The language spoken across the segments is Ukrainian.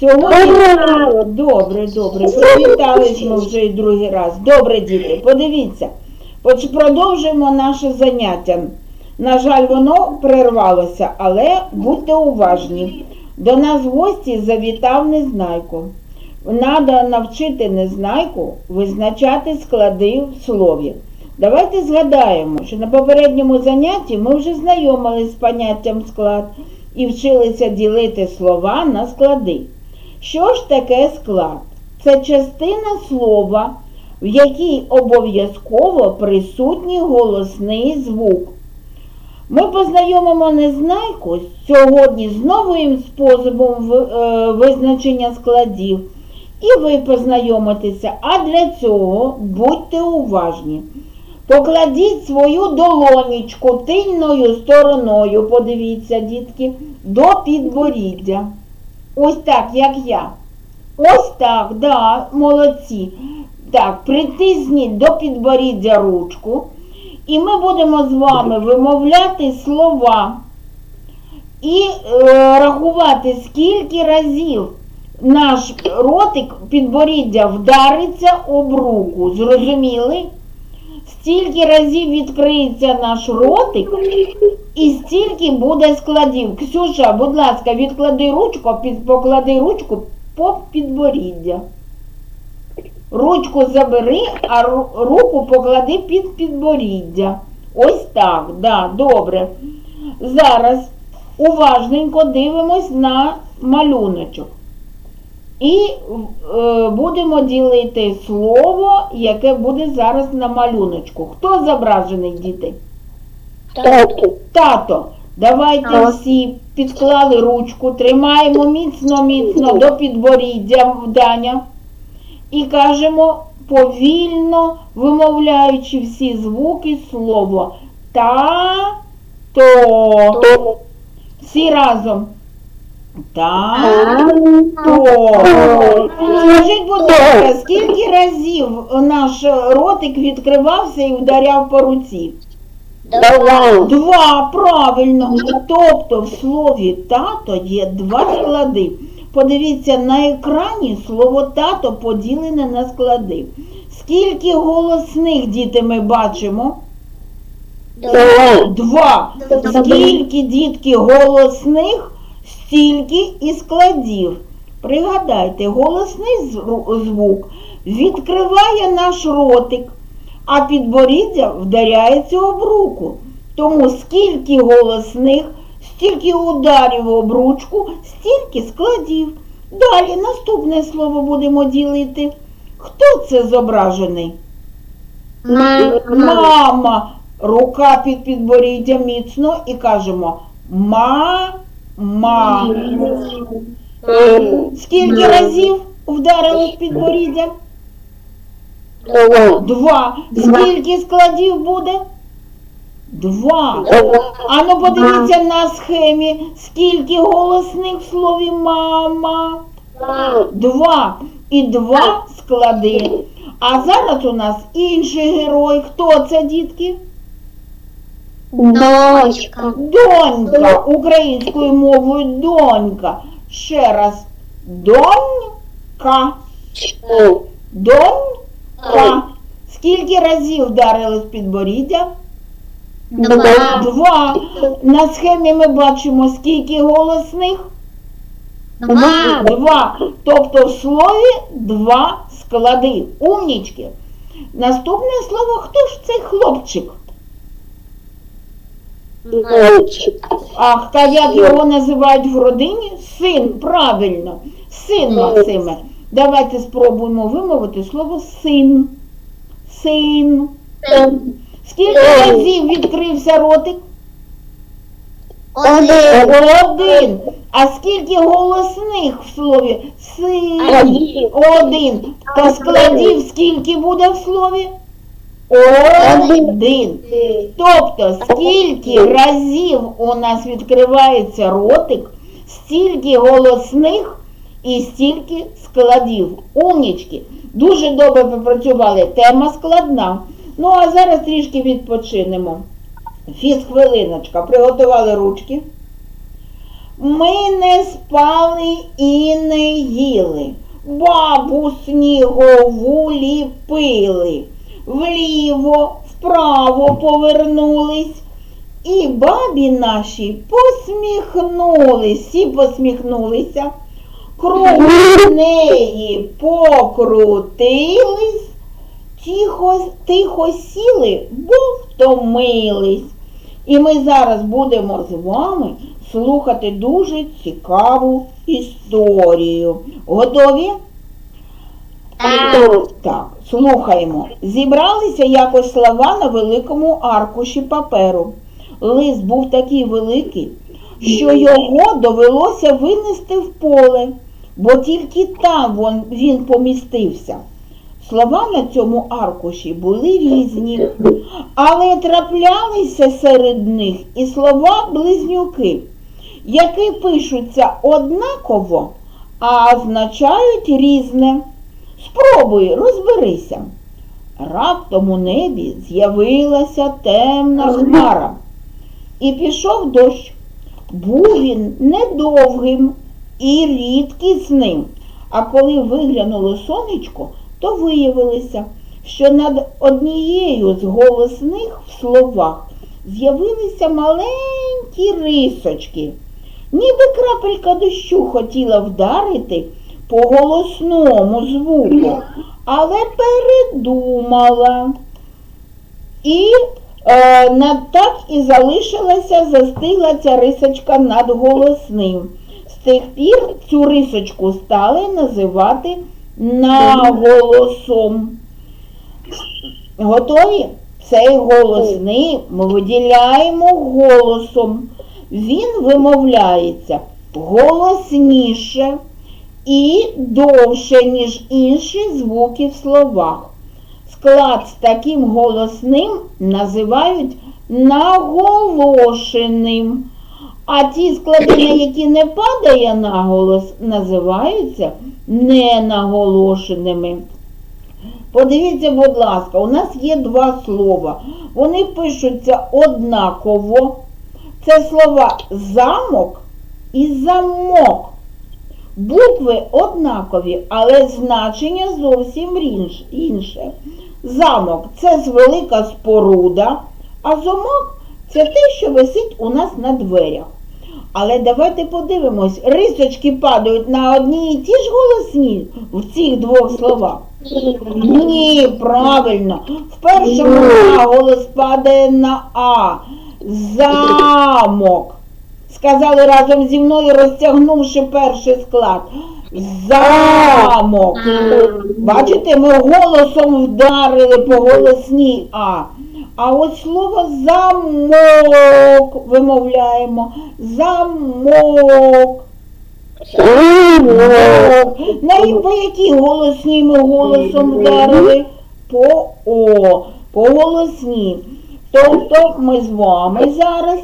Сьогодні добре, добре. Привітались ми вже і другий раз. Добре, діти, подивіться. Продовжуємо наше заняття. На жаль, воно перервалося, але будьте уважні. До нас в гості завітав Незнайко. Надо навчити Незнайку визначати склади в слові. Давайте згадаємо, що на попередньому занятті ми вже знайомились з поняттям склад і вчилися ділити слова на склади. Що ж таке склад? Це частина слова, в якій обов'язково присутній голосний звук. Ми познайомимо незнайку сьогодні з новим способом е, визначення складів. І ви познайомитеся, а для цього будьте уважні. Покладіть свою долонічку тильною стороною, подивіться, дітки, до підборіддя. Ось так, як я. Ось так, да, молодці. Так, притисніть до підборіддя ручку. І ми будемо з вами вимовляти слова і е, рахувати, скільки разів наш ротик підборіддя вдариться об руку. Зрозуміли? Стільки разів відкриється наш ротик, і стільки буде складів. Ксюша, будь ласка, відклади ручку, поклади ручку по підборіддя. Ручку забери, а руку поклади під підборіддя. Ось так, да, добре. Зараз уважненько дивимось на малюночок. І е, будемо ділити слово, яке буде зараз на малюночку. Хто зображений, діти? Тату. Тато, давайте Так. всі підклали ручку, тримаємо міцно, міцно до підборіддя Даня і кажемо повільно, вимовляючи всі звуки слово та-то. То. Всі разом. Та. То. Скажіть, будь ласка, скільки разів наш ротик відкривався і ударяв по руці? Давай. Два, правильно. Тобто в слові тато є два склади. Подивіться, на екрані слово тато поділене на склади. Скільки голосних діти ми бачимо? Давай. Два. Скільки дітки голосних, стільки і складів. Пригадайте, голосний звук відкриває наш ротик, а підборіддя вдаряється об руку. Тому скільки голосних, стільки ударів об ручку, стільки складів. Далі наступне слово будемо ділити. Хто це зображений? Мама. Мама. Рука під підборіддя міцно і кажемо ма-ма. Скільки разів вдарили в підборіддя? Два. Скільки складів буде? Два. Давай. Ану подивіться на схемі, скільки голосних в слові мама. Два. І два склади. А зараз у нас інший герой. Хто це, дітки? Дочка. Донька. Українською мовою донька. Ще раз. Донька. Донька. Скільки разів вдарили в підборіддя? Два. Два. На схемі ми бачимо, скільки голосних? Два. Два. Тобто в слові два склади. Умнічки. Наступне слово, хто ж цей хлопчик? Дочка. Ах, та як його називають в родині? Син, правильно. Син Максиме. Давайте спробуємо вимовити слово син. Син. Скільки разів відкрився ротик? Один. Один. А скільки голосних в слові? Син. Один. Та складів скільки буде в слові? Один. Тобто, скільки разів у нас відкривається ротик, стільки голосних і стільки складів. Умнічки. Дуже добре попрацювали. Тема складна. Ну а зараз трішки відпочинемо. Фіз хвилиночка. Приготували ручки. Ми не спали і не їли, бабу снігову ліпили, вліво, вправо повернулись, і бабі наші посміхнулись, всі посміхнулися, кругом неї покрутились, тихо, тихо сіли, бо втомились. І ми зараз будемо з вами слухати дуже цікаву історію. Готові? Так. Так, слухаємо. Зібралися якось слова на великому аркуші паперу. Лист був такий великий, що його довелося винести в поле, бо тільки там він помістився. Слова на цьому аркуші були різні, але траплялися серед них і слова близнюки, які пишуться однаково, а означають різне. Спробуй, розберися. Раптом у небі з'явилася темна хмара, і пішов дощ. Був він недовгим і рідкісним, а коли виглянуло сонечко, то виявилося, що над однією з голосних в словах з'явилися маленькі рисочки, ніби крапелька дощу хотіла вдарити по голосному звуку, але передумала. І е, так і залишилася, застигла ця рисочка над голосним. З тих пір цю рисочку стали називати наголосом. Готові? Цей голосний ми виділяємо голосом. Він вимовляється голосніше і довше, ніж інші звуки в словах. Склад з таким голосним називають наголошеним. А ті склади, на які не падає наголос, називаються ненаголошеними. Подивіться, будь ласка, у нас є два слова. Вони пишуться однаково. Це слова замок і замок. Букви однакові, але значення зовсім інше. Замок це велика споруда, а замок це те, що висить у нас на дверях. Але давайте подивимось, рисочки падають на одні і ті ж голосні в цих двох словах. Ні, правильно. В першому наголос падає на А. Замок. Сказали разом зі мною, розтягнувши перший склад. Замок. Бачите, ми голосом вдарили по голосній А. А ось слово замок вимовляємо. Замок. Замок. По якій голосній ми голосом вдарили? По О. По голосній. Тобто ми з вами зараз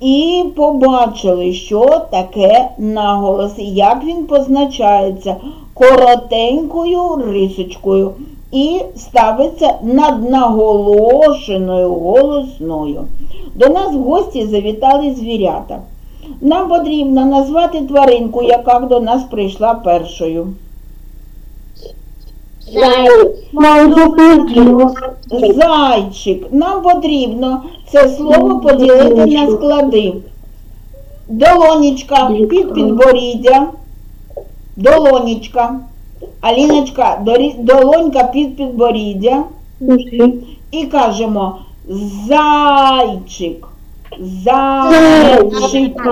і побачили, що таке наголос як він позначається коротенькою рисочкою і ставиться над наголошеною голосною. До нас в гості завітали звірята. Нам потрібно назвати тваринку, яка до нас прийшла першою. Зайчик. Нам потрібно це слово поділити на склади. Долонечка під підборіддя. Долонечка. Аліночка, дорі- долонька під підборіддя. І кажемо зайчик. Зайчик.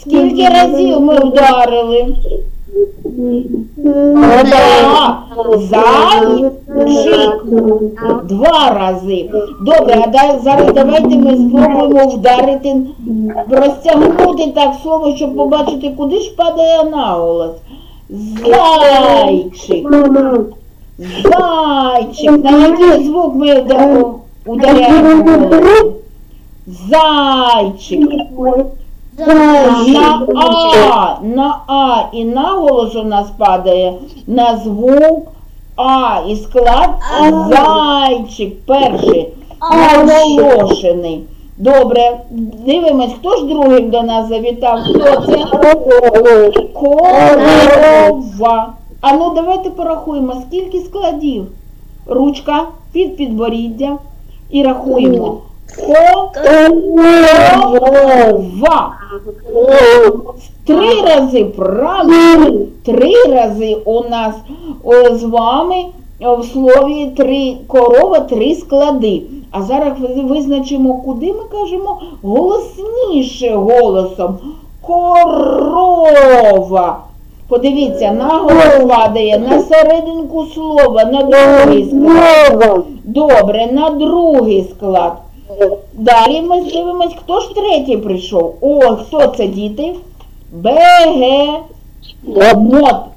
Скільки разів ми вдарили? Два. Зайчик. Два рази. Добре, а да- зараз давайте ми спробуємо вдарити, розтягнути так слово, щоб побачити, куди ж падає наголос. Зайчик. Зайчик. На який звук ми вда- ударяємо? Зайчик. На А, на А і наголос у нас падає на звук А і склад зайчик перший наголошений. Добре, дивимось, хто ж другим до нас завітав? Хто це? Корова. А ну давайте порахуємо, скільки складів. Ручка під підборіддя і рахуємо. Корова. Три рази правильно. Три рази у нас з вами в слові три корова, три склади. А зараз визначимо, куди ми кажемо голосніше голосом. Корова. Подивіться, наголос падає на серединку слова, на другий склад. Добре, на другий склад. Далі ми дивимось, хто ж третій прийшов. О, хто це діти? Бегемот.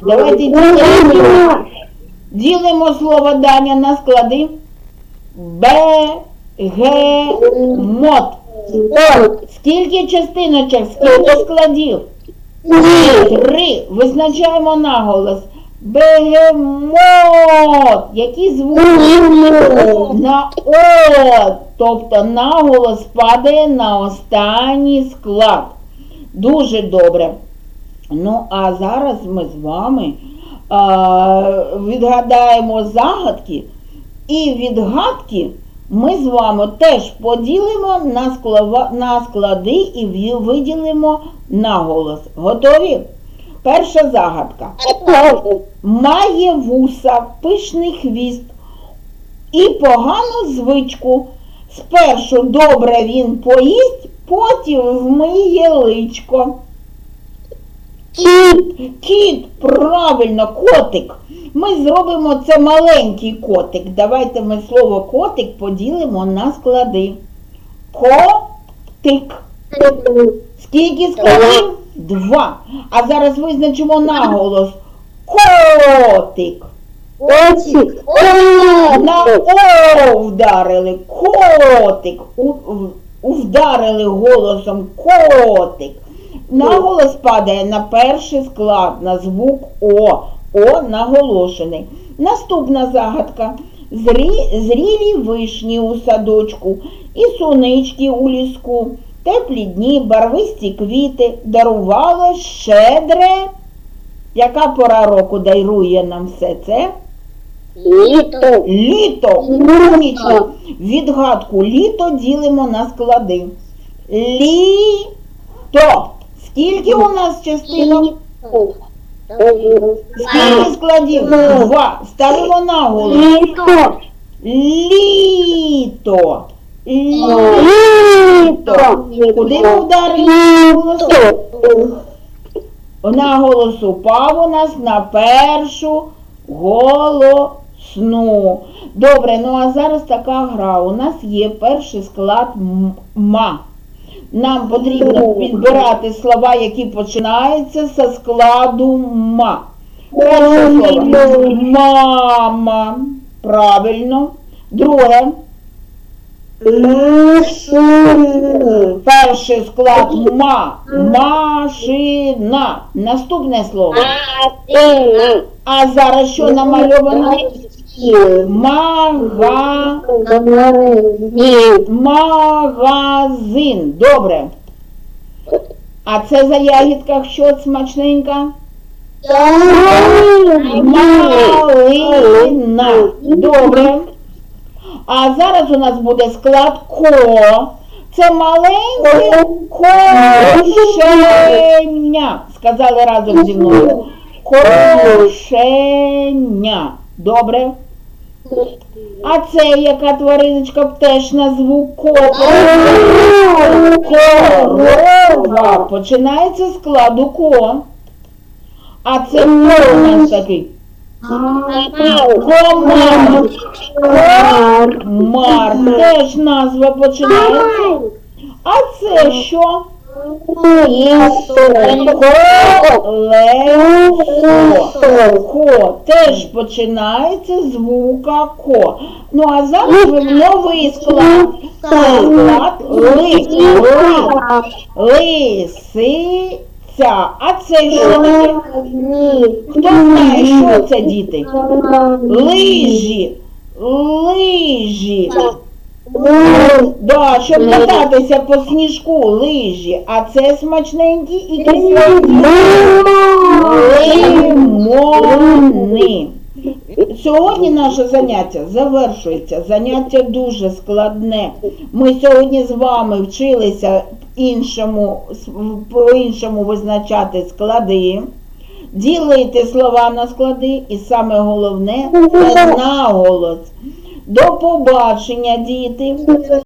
Давайте ділимо, ділимо слово Даня на склади. Бегемот. Скільки частиночок, скільки складів? Три. Визначаємо наголос. Бегемот. Які звуки? На О, тобто наголос падає на останній склад. Дуже добре. Ну, а зараз ми з вами а, відгадаємо загадки, і відгадки ми з вами теж поділимо на, склади і виділимо наголос. Готові? Перша загадка. Має вуса, пишний хвіст і погану звичку. Спершу добре він поїсть, потім вмиє личко. Кіт, правильно, котик. Ми зробимо це маленький котик. Давайте ми слово котик поділимо на склади. Котик. Скільки складів? Два. А зараз визначимо наголос. Котик. Котик. На О вдарили. Котик. У, вдарили голосом котик. Наголос падає на перший склад, на звук О. О наголошений. Наступна загадка. Зрі, зрілі вишні у садочку і сонички у ліску, теплі дні, барвисті квіти, дарувало щедре. Яка пора року дарує нам все це? Літо. Умнічка. Відгадку літо ділимо на склади. Літо. Скільки у нас частинок? Скільки складів? Два. Ставимо наголос. Літо. Літо. Куди ми вдарили голосом? Наголос упав у нас на першу голосну. Добре, ну а зараз така гра. У нас є перший склад ма. Нам потрібно підбирати слова, які починаються зі складу ма. Перше слово мама. Правильно. Друге. Перший склад ма. Машина. Наступне слово. А зараз що намальовано? Мага. Магазин. Добре. А це за ягідках що смачненька? Малина. Добре. А зараз у нас буде склад ко. Це маленьке кошеня. Сказали разом зі мною. Кошеня. Добре. А це яка твариночка теж на звук ко. Корова. Починається з складу ко. А це нас такий? Комар. Комар. Теж назва починається. А це що? Колесо. Ко. Теж починається з звука ко. Ну а зараз ви новий склад. Склад ли. Ли. Лисиця. А це що таке? Хто знає, що це, діти? Лижі. Лижі. Да, щоб кататися по сніжку, лижі, а це смачненькі і кисленькі лимони. Сьогодні наше заняття завершується. Заняття дуже складне. Ми сьогодні з вами вчилися іншому, по-іншому визначати склади, ділити слова на склади і саме головне це наголос. До побачення, діти!